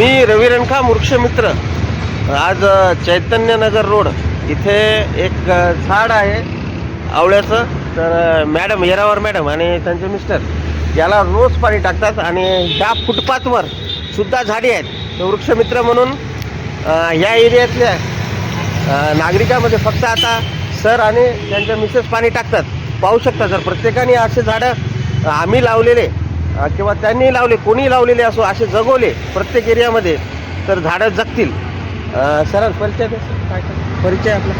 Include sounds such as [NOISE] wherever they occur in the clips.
मी रवी रणखाम वृक्षमित्र आज चैतन्यनगर रोड. इथे एक झाड आहे आवळ्याचं. तर मॅडम येरावर मॅडम आणि त्यांचे मिस्टर याला रोज पाणी टाकतात आणि ह्या फुटपाथवर सुद्धा झाडी आहेत. तर वृक्षमित्र म्हणून ह्या एरियातल्या नागरिकामध्ये नागरिकांमध्ये फक्त आता सर आणि त्यांच्या मिसेस पाणी टाकतात. पाहू शकता सर प्रत्येकाने असे झाडं आम्ही लावलेले किंवा त्यांनी लावले कोणी लावलेले असो असे जगवले प्रत्येक एरियामध्ये तर झाडं जगतील. सर परिचय. काय? परिचय आपला.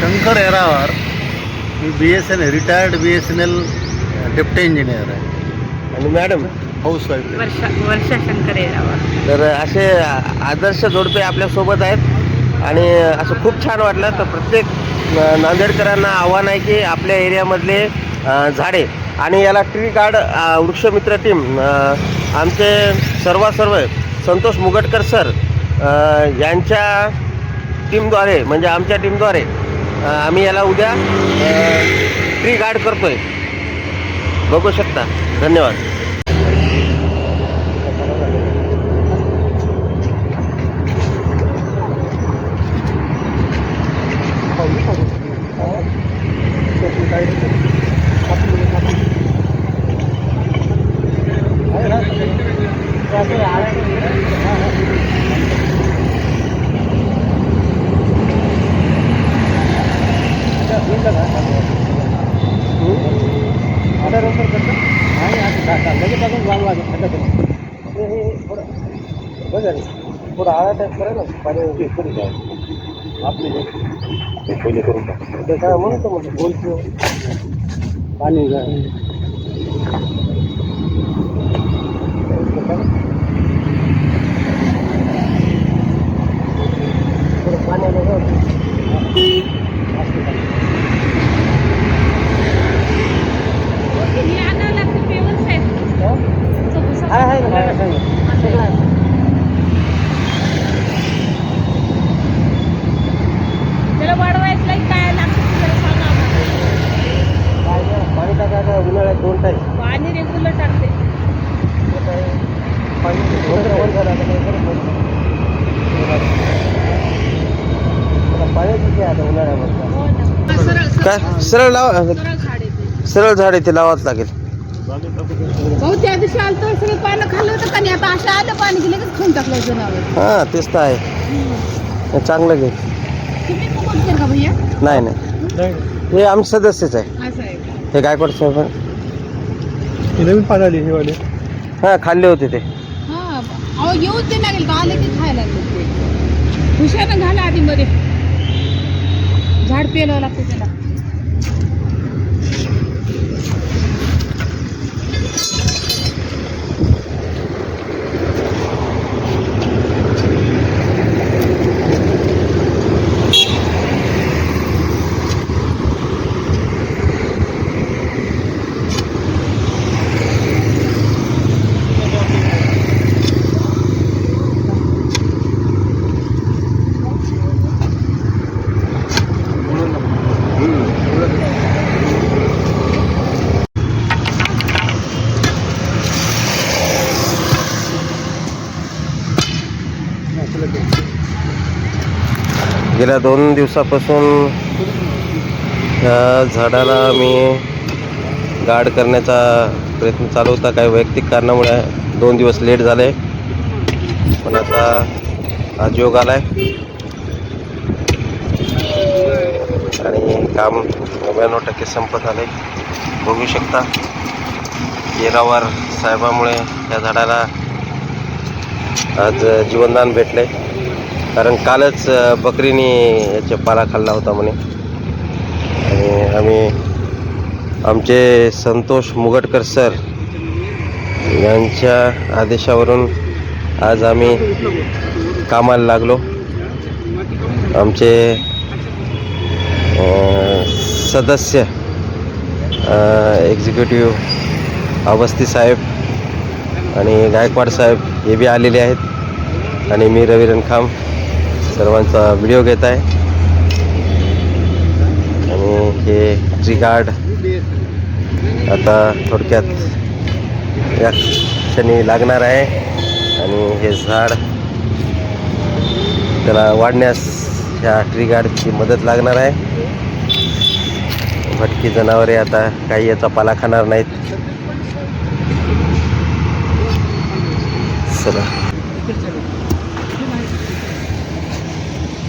शंकर येरावार मी B S N retired B S N L deputy engineer आहे. आणि madam house wife Varsha Varsha Shankar Yerawar तर असे आदर्श जोडपे आपल्यासोबत आहेत. आणि असं खूप छान वाटलं. तर प्रत्येक नांदेडकरांना आव्हान आहे की आपल्या एरियामधले झाडे आणि याला ट्री गार्ड वृक्षमित्र टीम आमचे सर्व सर्व संतोष मुगटकर सर यांच्या टीमद्वारे म्हणजे आमच्या टीमद्वारे आम्ही याला उद्या ट्री गार्ड आहे बघू शकता. धन्यवाद. थोडं आळा टाईप करा ना पाणी आपली पहिले करून टाक. काय म्हणतो म्हणजे बोलतो. पाणी त्याला काय? सरळ लावा. सरळ झाड ते लावाच लागेल. त्या दिवशी आलं तर सगळं पानं खाल्लं होतं का नाही? आता असं आलं पाणी की खाऊन टाकलं जनावर. हाँ तेच तर आहे. चांगलं घे. तुम्ही कुठं का भैया? नाही नाही. हे आमचे सदस्यच आहे. असं आहे का? हे गायकवाड साहेब नवीन पाणी आली ही वाली. हाँ खाल्ले होते ते. हा अहो येऊच ते लागेल का आले की खायला लागले ते. घाला आधी मध्ये. झाड पेलावं लागतं त्याला. गेल्या दोन दिवसापासून ह्या झाडाला मी गाड करण्याचा प्रयत्न चालू होता. काही वैयक्तिक कारणामुळे दोन दिवस लेट झाले. पण आता आज योग आला आहे आणि काम नव्याण्णव टक्के संपत आले. बघू शकता येरावर साहेबामुळे या झाडाला आज जीवनदान भेटले कारण कालच बकरीने याच्या पाला खाल्ला होता म्हणे. आणि आम्ही आमचे संतोष मुगटकर सर यांच्या आदेशावरून आज आम्ही कामाला लागलो. आमचे सदस्य एक्झिक्युटिव्ह अवस्थी साहेब आणि गायकवाड साहेब हे बी आलेले आहेत. आणि मी रवी रणखाम सर्वांचा व्हिडिओ घेत आहे. आणि हे ट्री गार्ड आता थोडक्यात या क्षणी लागणार आहे. आणि हे झाड त्याला वाढण्यास ह्या ट्री गार्डची मदत लागणार आहे. भटकी जनावरे आता काही याचा पाला खाणार नाहीत. चला.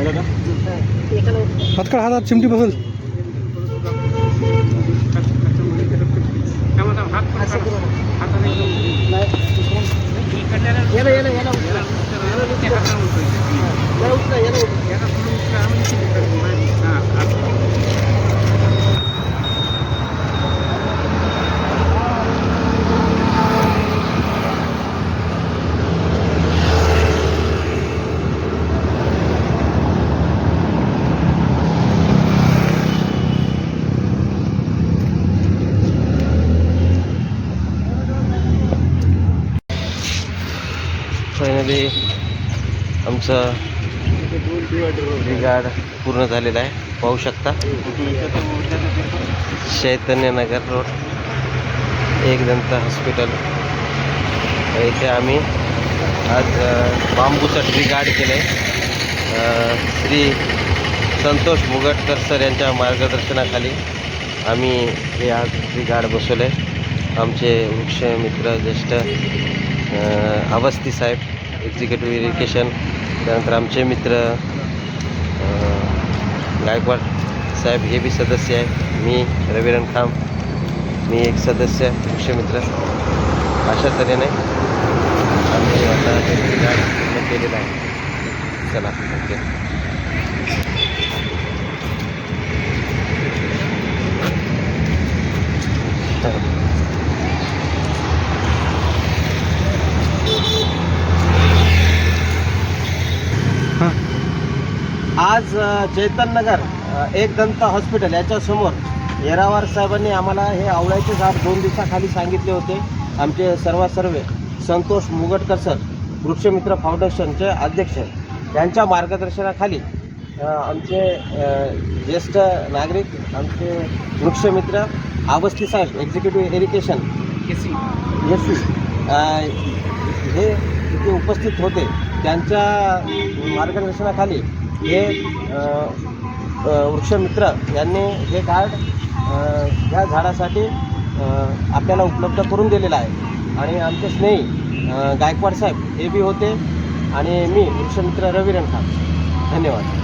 उचका याला का एकाला उचका. पटकन हातात चिमटी बसल असं करू नका. नाही, उचलून. याला याला याला उचला. याला उचला. याला उचला याला उचला. मध्ये आमचं गार्ड पूर्ण झालेलं आहे. पाहू शकता. चैतन्यनगर रोड एक दंत हॉस्पिटल इथे आम्ही आज बांबूचं ट्री गार्ड केलं आहे श्री संतोष मुगटकर सर यांच्या मार्गदर्शनाखाली आम्ही हे आज ट्री गार्ड बसवलं आहे आमचे वृक्षमित्र ज्येष्ठ अवस्थी साहेब. एक्झिक्युटिव्ह इरिगेशन त्यानंतर आमचे मित्र गायकवाड साहेब हे बी सदस्य आहे मी रविरण खाम मी एक सदस्य वृक्षमित्र अशा तऱ्हेने आम्ही आता पूर्ण केलेलं आहे. चला ओके. [LAUGHS] आज अ, चैतन्यनगर एक दंत हॉस्पिटल याच्यासमोर येरावार साहेबांनी आम्हाला हे आवळ्याचे झाड दोन दिवसाखाली सांगितले होते. आमचे सर्व सर्वे संतोष मुगटकर सर वृक्षमित्र फाउंडेशनचे अध्यक्ष यांच्या मार्गदर्शनाखाली आमचे ज्येष्ठ नागरिक आमचे वृक्षमित्र आवस्ती साहेब एक्झिक्युटिव्ह इरिगेशन एस सी हे इथे उपस्थित होते. त्यांच्या मार्गदर्शनाखाली हे वृक्षमित्र यांनी हे कार्ड ह्या झाडासाठी आपल्याला उपलब्ध करून दिलेलं आहे. आणि आमचे स्नेही गायकवाड साहेब हे बी होते. आणि मी वृक्षमित्र रवी रणखाम धन्यवाद.